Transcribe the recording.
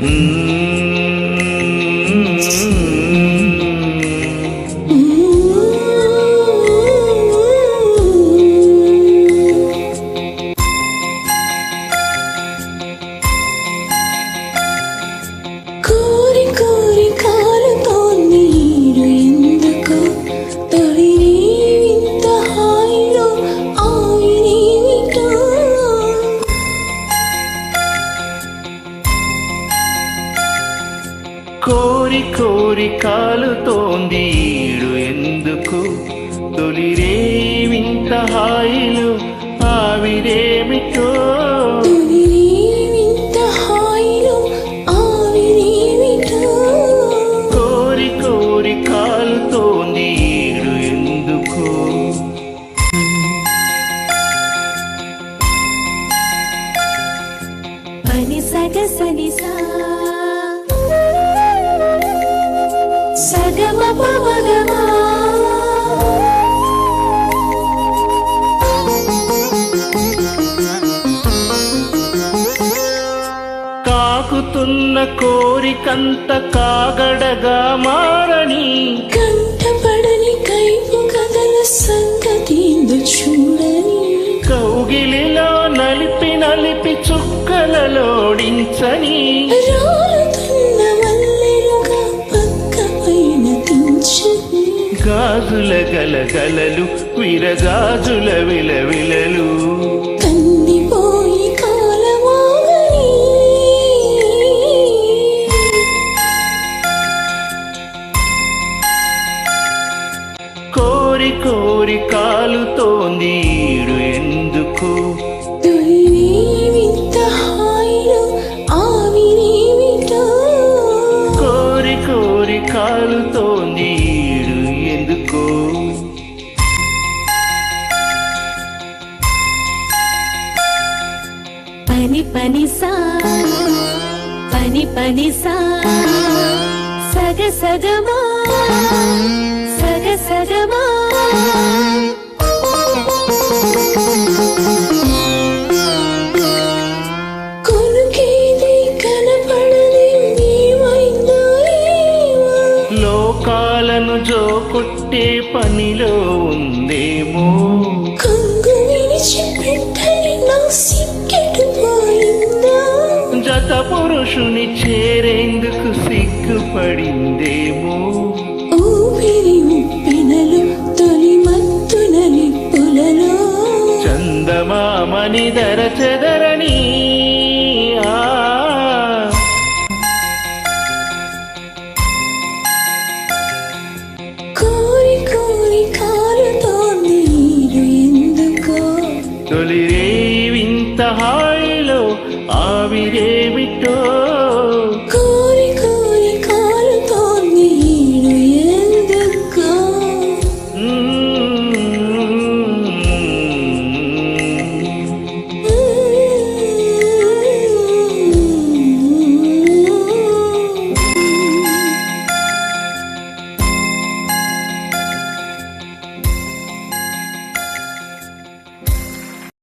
Mm. కోరి కోరి కాలుతోంది ఈడు ఎందుకు? తొలిరే వింత హాయిలు ఆవిరేమిటో? సగ సని సా సగమ పవగమా కాకుతున్న కోరికంత కాగడగా మారని కంటపడని కైపు కథల సంగతేందు చూడని కౌగిలిలో నలిపి నలిపి చుక్కలలోడించని రాలుతున్న గాజుల గలగలలు విరగాజుల విలవిలలు. కోరి కోరి కాలుతోంది ఈడు ఎందుకు? తొలి పని పని సా. సగ సగమా. సగ సగమా. లోకాలను జోకొట్టే పనిలో ఉందేమో. కంగు విడిచి పెట్టని నా సిక్కెటు మనిదర చెదరణి తొలిరే వింత హాయిలో ఆవిరేమిటో